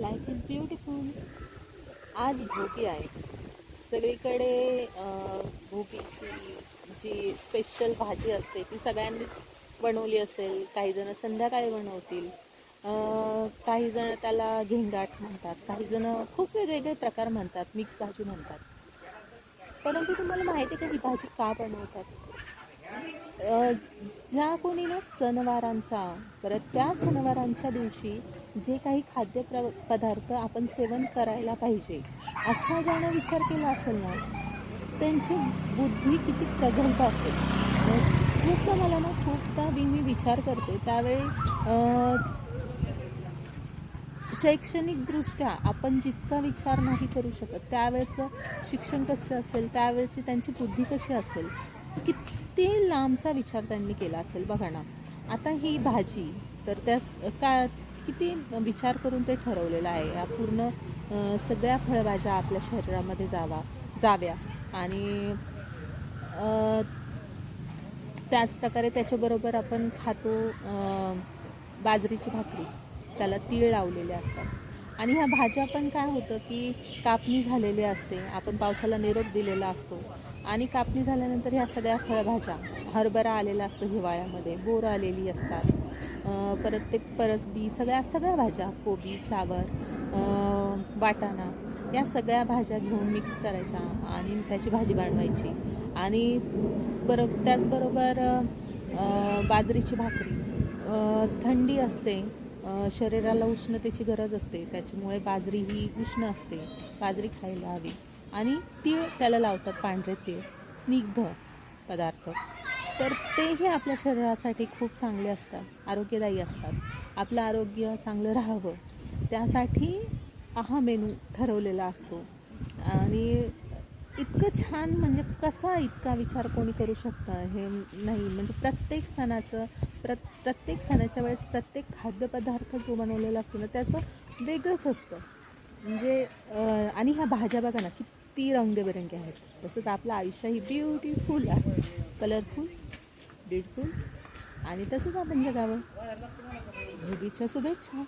Life is beautiful आज भोगी आहे. सगळीकडे अं, भोगीची जी स्पेशल भाजी असते ती सगळ्यांनीच बनवली असेल. काहीजणं संध्याकाळी बनवतील. काहीजणं काही त्याला घेंगाट म्हणतात. काहीजणं खूप वेगवेगळे प्रकार म्हणतात. मिक्स भाजी म्हणतात. परंतु तुम्हाला माहिती आहे का ही भाजी का बनवतात? ज्या कोणी ना सणवारांचा परत त्या सणवारांच्या दिवशी जे काही खाद्य प्र पदार्थ आपण सेवन करायला पाहिजे असा ज्यानं विचार केला असेल ना त्यांची बुद्धी किती प्रगल्भ असेल. खूप खूपदा मला ना खूपदा मी मी विचार करते त्यावेळी शैक्षणिकदृष्ट्या आपण जितका विचार नाही करू शकत त्यावेळेचं शिक्षण कसं असेल त्यावेळची त्यांची बुद्धी कशी असेल कित लांबचा विचार त्यांनी केला असेल बघा ना. आता ही भाजी तर त्या का किती विचार करून ते ठरवलेलं आहे. या पूर्ण सगळ्या फळभाज्या आपल्या शरीरामध्ये जावा जाव्या. आणि त्याच त्याचप्रकारे त्याच्याबरोबर आपण खातो बाजरीची भाकरी. त्याला तीळ लावलेले असतात. आणि ह्या भाज्या पण काय होतं की कापणी झालेली असते. आपण पावसाला निरोप दिलेला असतो. आणि कापणी झाल्यानंतर ह्या सगळ्या फळभाज्या हरभरा आलेला असतो हिवाळ्यामध्ये बोर आलेली असतात. परत ते परसबी सगळ्या सगळ्या भाज्या कोबी फ्लावर वाटाणा या सगळ्या भाज्या घेऊन मिक्स करायच्या आणि त्याची भाजी बनवायची. आणि बरोबर त्याचबरोबर बाजरीची भाकरी. थंडी असते शरीराला उष्णतेची गरज असते त्याच्यामुळे बाजरी ही उष्ण असते. बाजरी खायला हवी. आणि तीळ त्याला लावतात पांढरे तीळ स्निग्ध पदार्थ. तर तेही आपल्या शरीरासाठी खूप चांगले असतात आरोग्यदायी असतात. आपलं आरोग्य चांगलं राहावं त्यासाठी हा मेनू ठरवलेला असतो. आणि इतकं छान म्हणजे कसा इतका विचार कोणी करू शकतं हे नाही. म्हणजे प्रत्येक सणाचं प्र प्रत्येक सणाच्या वेळेस प्रत्येक खाद्यपदार्थ जो बनवलेला असतो ना त्याचं वेगळंच असतं. म्हणजे आणि ह्या भाज्या बघा ना किती रंगबेरंगी आहेत. तसंच आपलं आयुष्यही ब्युटीफुल ब्युटिफुल आहे. कलरफुल ब्युटिफुल आणि तसंच आपण जगावं. भोगीच्या शुभेच्छा.